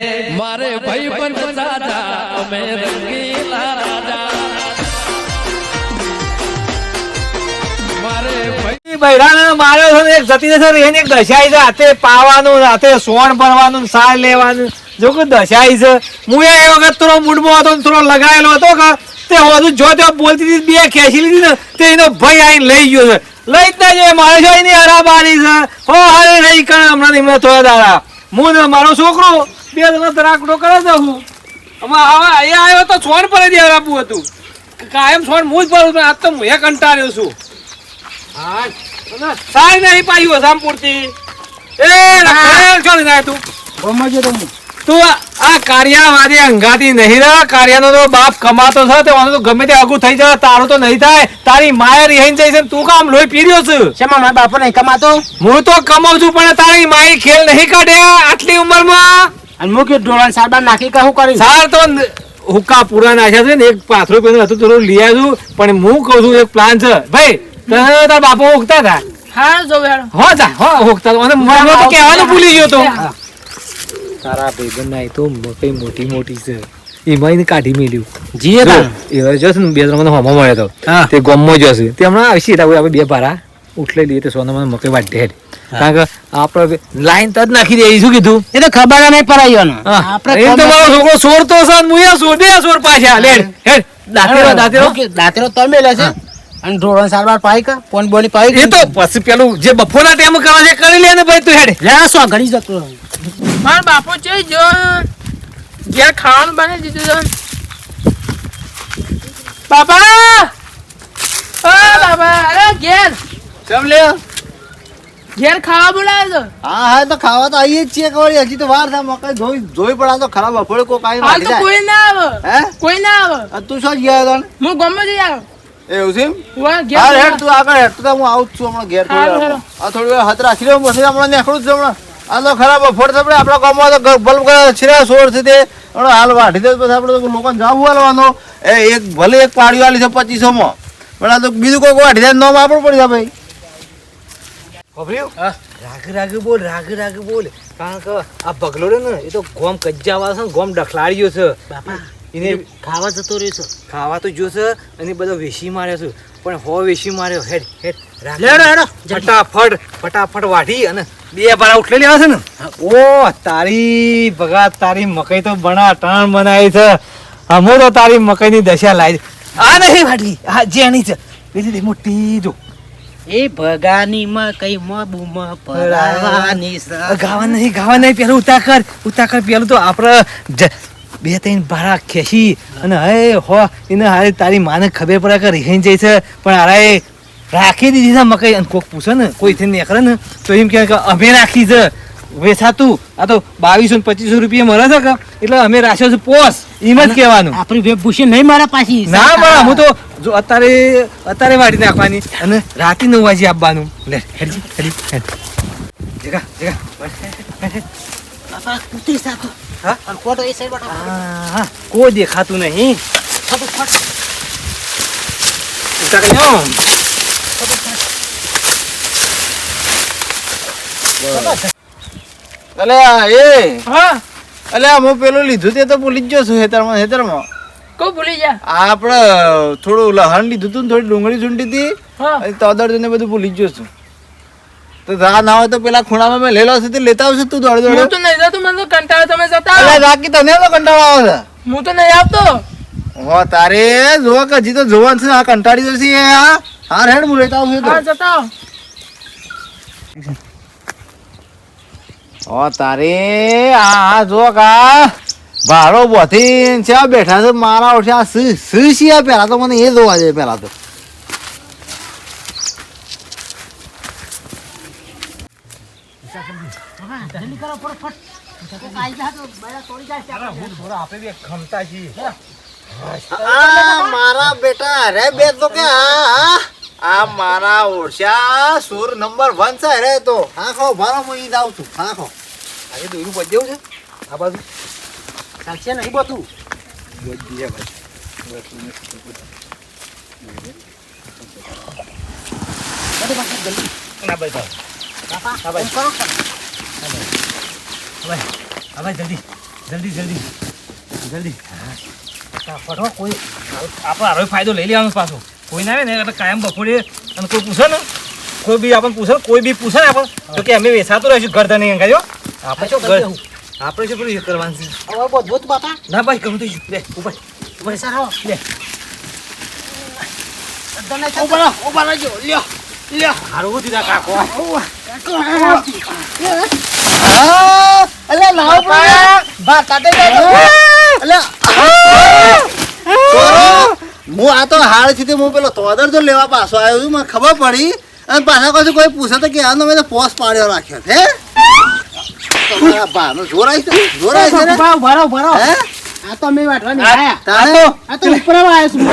મારે ભાઈ પણ દાદા અમે રંગીલા રાજા મારે ભાઈ બૈરાને માર્યો છે એક જતી જશે એને દશાઈ છે હાથે પાવાનું હાથે સોણ ભરવાનું સાર લેવાનું. જો કે દશાઈ છે. હું એ વખત થોડો મૂડમાં હતો થોડો લગાયેલો હતો કે તે હોતું જો તે બોલતી હતી બે ખેંચી લીધી ને તે એનો ભાઈ આઈને લઈ ગયો છે. લઈ જ ના જાય મારે છે એની હરાબારી છે. હો હરે નહીં કણ હમણાં ને હમણાં થોડા દાડા હું ને મારો છોકરો બે દિવસ રાખડો કરે છે હું. આમાં આવા અહીંયા આવ્યો તો સોન પર જ આપવું હતું. કાયમ સોન હું જ ભરું આજ તો હું એ કંટાળ્યો છું. સાય નહીં પાયું હસામ પૂરતી. એ રખડેલ છો તું. ના તું તું આ- કાર્યા મારી અંગાતી નહીં રે. કાર્યનો તો બાપ કમાતો છે તે તો ગમે તે આગું થઈ જાય તારું તો નહીં થાય. તારી માએ રિહાઈને જાય છે તું કામ લોહી પી રહ્યો છે? શેમાં મારા બાપો નહીં કમાતો? હું તો કમાઉં છું પણ તારી માએ ખેલ નહીં કાઢ્યા આટલી ઉંમરમાં. અને મૂકી ડોળા સારવાર નાખી કે હું કરી? સાર તો હુકા હુક્કા પૂરા નાખ્યા છે ને? એક પાથરો પેલું હતું થોડું લઈ આવ્યું પણ હું કહું છું એક પ્લાન છે. ભાઈ તને તારા બાપો હુકતા હતા? હા જો હો જા હો હોકતા અને મને તો કહેવાનું ભૂલી ગયો તો. તારા ભાઈબંધ ના તો મોટી મોટી છે. એમાં કાઢી મેલ્યું. જીએ જો, એ જશે ને બે ત્રણ મને હોમો મળ્યો તો. હા. તે ગોમમાં જશે તે હમણાં આવશે આપણે બે ભારા. ઉઠલે લઈએ તો સોના મને મકઈ વાટ ઢેર કારણ કે આપણે લાઈન તજ નાખી દે શું કીધું? એ તો ખબર નહીં પરાયો ને આપણે એમ તો મારો છોકરો સોર તો છે હું એ સોર બે સોર પાછા. લેડ હેડ દાતેરો દાતેરો. દાતેરો તમે છે. અને ઢોળા સારવાર પાઈ કા ફોન બોની પાઈ એ તો પછી પેલું જે બપોરના ટાઈમ કરવા છે કરી લે ને ભાઈ તું હેડ. લે સો ઘડી જતો માર બાપો છે જો. ઘેર ખાવાનું બને દીધું બાપા! ઓ બાપા અરે ઘેર. કેમ લે ઘેર ખાવા બોલાવ્યો છે? હા હા તો ખાવા તો આવીએ જ છીએ કવળી હજી તો વાર થાય મકાઈ ધોઈ ધોઈ પડા તો ખરાબ અફળ કો કાઈ હાલ તો કોઈ ના આવે. હે? કોઈ ના આવે. આ તું શું ગયા તો હું ગમે જઈ આવ્યો એવું છે હા હેડ તું આગળ હેડ તું હું આવું છું હમણાં ઘેર થોડી આ થોડી વાર હાથ રાખી લઉં પછી હમણાં નેખડું જ છું હમણાં. આ તો ખરાબ અફળ થપડે આપણા ગામમાં તો બલ્બ છીરા સોર છે તે. હમણાં હાલ વાઢી દે પછી આપણે લોકોને જાવું હાલવાનો. એ એક ભલે એક પાડી વાળી છે પચીસો માં પણ આ તો બીજું કોઈ વાઢી દે નામ આપણું પડી જાય ભાઈ. ખબર્યું રાગ રાગ બોલ રાગ રાગ બોલ. કારણ કે આ બગલો રહ્યો ને એ તો ગોમ કજ્જાવા છે ને ગોમ ડખલાડ્યો છે. બાપા એને ખાવા જતો રહ્યો છે. ખાવા તો જોશે અને બધો વેસી માર્યો છે. પણ હો વેસી માર્યો હેડ હેડ. લેડો હેડો ફટાફટ ફટાફટ વાઢી અને બે બારા ઉઠલે લેવા છે ને. ઓ તારી ભગા તારી મકઈ તો બના ટાણ બનાવી છે. અમો તો તારી મકઈની દશા લાવી. આ નહીં વાટલી આ જેની છે. બીજી મોટી જો. એ ભગાની માં કઈ મોબુમ પરાવાની છે ગાવા નહીં ગાવા નહીં, પેલું ઉતાકર ઉતાકર પેલું તો આપણે બે ત્રણ ભાડા ખેસી અને હે હો, એને હારે તારી માને ખબર પડે કે રિહાઈ જાય છે. પણ હારે રાખી દીધી છે મકઈ અને કોક પૂછે ને, કોઈ થઈને નીકળે ને, તો એમ કે અમે રાખી છે. વેચાતું આ તો બાવીસો ને પચીસો રૂપિયા મળે છે કે? એટલે અમે રાખ્યો છે પોસ. એમ જ કહેવાનું. આપણી વેબ ભૂષી નહીં મારા પાછી ના મારા હું તો જો અત્યારે અત્યારે વાળી નાખવાની અને રાતે નવ વાગે આપવાનું. લે હેડી હેડી. જગા જગા. કોઈ દેખાતું નહીં. ખોટો ખોટો ઉતાર લ્યો. અલે એ. હા. અલે આ હું પેલું લીધું તે તો ભૂલી જ ગયો છું હેતરમાં હેતરમાં. કો ભૂલી જા આપણે થોડું લહણ લીધું ને થોડી ડુંગળી ચૂંટી હતી હા. તોદર ને બધું ભૂલી ગયો છું. તો રા ના હોય તો પેલા ખૂણામાં મેં લેલો છે તે લેતા આવશે તું દોડ હું દોડે તો નહીં જતો મને તો કંટાળો તમે જતા અલે રાકી તને તો કંટાળો આવે હું તો નહીં આવતો. છે હો તારે જોવા કે હજી તો જોવાનું છે આ કંટાળી જશે આ હાર રેડ હું લેતા આવશે હા જતા આવો. હો તારે આ જો કા ભાડો બોથી છે બેઠા છે, મારા ઓછે આ સી સી આ પેલા તો મને એ જોવા જાય પેલા તો. મારા બેટા, અરે બે તો કે હા આ મારા ઓળશા સુર નંબર વન છે અરે તો. હા ખો ભારો હું ઈ જાઉં છું. હા ખો આજે દોરું પડી જવું છે. આ બાજુ. ચાલશે નહીં બધું ના ભાઈ જલ્દી જલ્દી જલ્દી. જલ્દી કોઈ? આપણો હારો ફાયદો લઈ લેવાનો પાછો. કોઈ ના આવે ને એટલે કાયમ બપોરે અને કોઈ પૂછે ને કોઈ બી આપણને પૂછે કોઈ બી પૂછે ને આપણે તો કે અમે વેસાતું રહીશું ઘર ધણી અંગાજો આપણે શું ઘર આપણે શું પેલું કરવાનું છે? હવે બધું બાપા ના ભાઈ ગમે થઈ લે ઉપર પૈસા આવો લે. ઊભા ઊભા રહેજો. લ્યો લ્યો. હારું દીધા કાકો અલે લાવો બા અલે હું આ તો હાડથી હું પેલો તોદર જો લેવા પાછો આવ્યો છું મને ખબર પડી. અને પાછા પાછું કોઈ પૂછે તો કે આનો મેં તો પોસ પાડ્યો રાખ્યો છે તમારા બાનો જોર આવી છે જોર આવી છે રહો, ઊભા રહો. હે? આ તો અમે વાટવાની આયા. તારે? આ તો ઉપર આવ્યો છું.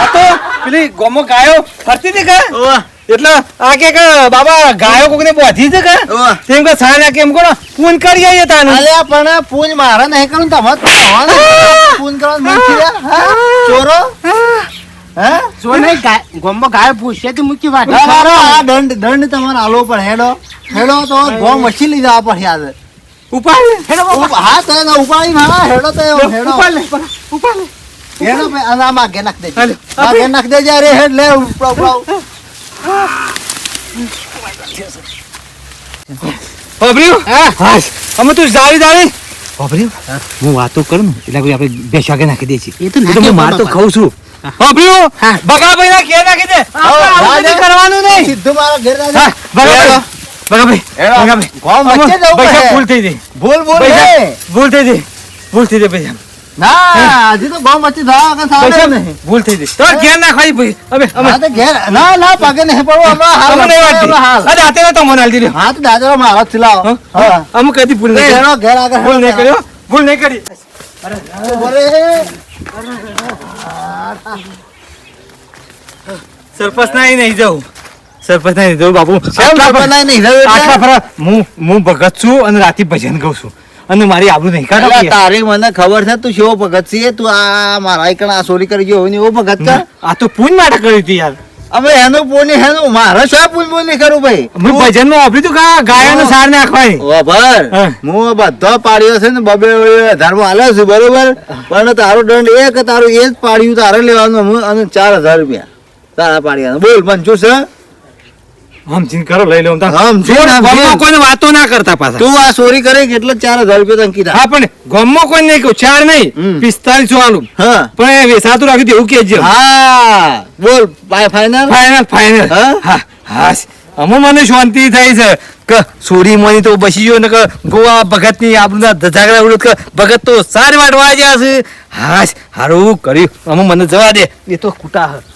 આ તો પેલી ગોમો ગાયો ફરતી હતી કે? એટલે આ કે કે બાબા ગાયો કોકને બોધી છે કે? તેમ કે સારા કેમ કોણ? પૂન કરી આવીએ તાને. અલે પણ પૂન મારે નહીં કરું તમે છે યાર, હા? ચોરો? હે? જો નહીં ગોમમાં ગાય પૂછશે તો મૂકી વાટે. તમારો આ દંડ દંડ તમારે આલો પણ હેડો. હેડો તો ગોમ વચ્ચે લઈ જવા પડે યાદ ઉપાડ. હેડો હા તો ઉપાડી હા હેડો તો હેડો. ઉપાડ ઉપાડ હેડો નાખ હેડ લે હા અમે તું જાવી જાવી બાબરીઓ? હું. વાતો કરું ને એટલે કોઈ આપણે બે શાકે નાખી દે છે એ તો હું માર તો ખાઉં છું. બાબરીઓ ના નાખી દે. આપણે દે. કરવાનું નહીં. સીધું મારા ઘેર. ભૂલ થઈ ગઈ. ભૂલ ભૂલ ભૂલ થઈ ગઈ. ભૂલ થઈ ગઈ પૈસા ના હજી તો ગોમ મચી જવા કે નહીં. ભૂલ થઈ ગઈ તો ઘેર ના ખાઈ ભાઈ હવે અમે. હા તો ઘેર ના ના પાકે નહીં હાલ હાલ. અરે હાથે નતો મને દીધો હા તો દાદરો મારો ચલાવો હા? હા. અમે કદી ભૂલ નહીં ઘેર આગળ ભૂલ નહીં કર્યો ભૂલ નહીં કરી. સરપંચ ના નહીં જવું સરપંચ ના નહીં જવું બાપુ. આટલા ફરા- નહીં રહ્યો આટલા ફરા હું હું ભગત છું અને રાતે ભજન ગાઉં છું. અને મારી આબરૂ નહીં કાઢો તારી મને ખબર છે તું શેવો ભગત છે તું આ મારા એકણ આ ચોરી કરી ગયો હોય ને એવો ભગત કર આ તો પૂન માટે કરી હતી યાર. અમે એનો પૂની હેનો મારે શું પૂન પૂની કરું ભાઈ? હું ભજનમાં વાપરી તું કા આ ગાયોનો સાર નાખવાય ઓભર હા. હું બધો પાડ્યો છે ને બબે હજારમાં હાલ્યો છું બરોબર? પણ તારો દંડ એક તારું એ જ પાડ્યું તારે લેવાનું અને ચાર હજાર રૂપિયા તારા પાડ્યા બોલ મંજૂર છે? સમજીને કરો લઈ લઉં ગામમાં કોઈને વાતો ના કરતા પાછા. તું આ ચોરી કરે કે એટલે ચાર હજાર રૂપિયા તને કીધા. હા પણ ગામમાં કોઈ નહીં કહું ચાર નહીં પિસ્તાલીસ વાળું પણ એ વેસાતું રાખ્યું એવું કેજો હા. બોલ ફાઈનલ ફાઈનલ ફાઇનલ ફાઇનલ હા? હા અમો મને શાંતિ થઈ છે. કે સોરી મની તો બસી ગયો ને કે ગોવા ભગતની આપણું ધજાગરા ઉડત કે ભગત તો સારી વાટ વાજ્યા છે. હા હારું કર્યું. અમો મને જવા દે. એ તો કુટા હ.